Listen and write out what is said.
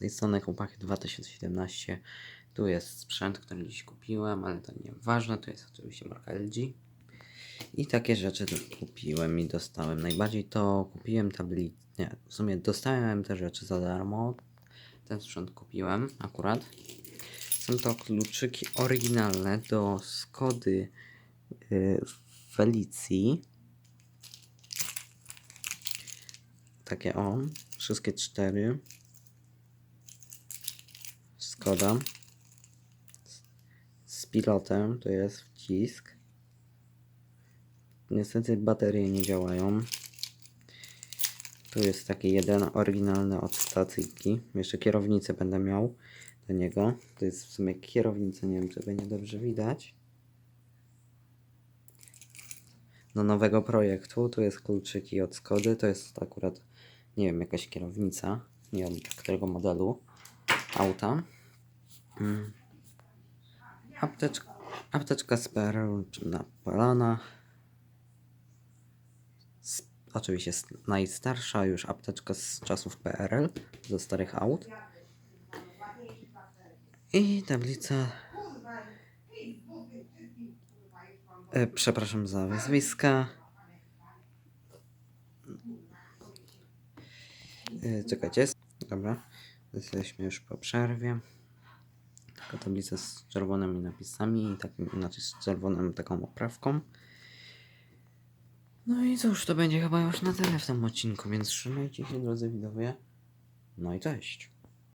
tej strony chłopaki 2017. Tu jest sprzęt, który dziś kupiłem, ale to nieważne. Tu jest oczywiście marka LG. I takie rzeczy kupiłem i dostałem. Najbardziej to kupiłem tablicę. Nie, w sumie dostałem te rzeczy za darmo. Ten sprzęt kupiłem akurat. Są to kluczyki oryginalne do Skody yy, Felicji. Takie o, wszystkie cztery. Skoda. Z- Z pilotem, to jest wcisk. Niestety baterie nie działają. Tu jest taki jeden oryginalny od stacyjki. Jeszcze kierownicę będę miał do niego. To jest w sumie kierownica, nie wiem czy będzie dobrze widać. Do nowego projektu. Tu jest kluczyki od Skody. To jest akurat, nie wiem, jakaś kierownica. Nie wiem którego modelu auta. Mm. Apteczka, apteczka z czy na polana. S- Oczywiście najstarsza już apteczka z czasów PRL, ze starych aut. I tablica. E, przepraszam za nazwiska. E, czekajcie. Dobra. Jesteśmy już po przerwie. Taka z czerwonymi napisami i takim, znaczy z czerwoną taką oprawką. No i cóż, to będzie chyba już na tyle w tym odcinku, więc trzymajcie się drodzy widzowie. No i cześć.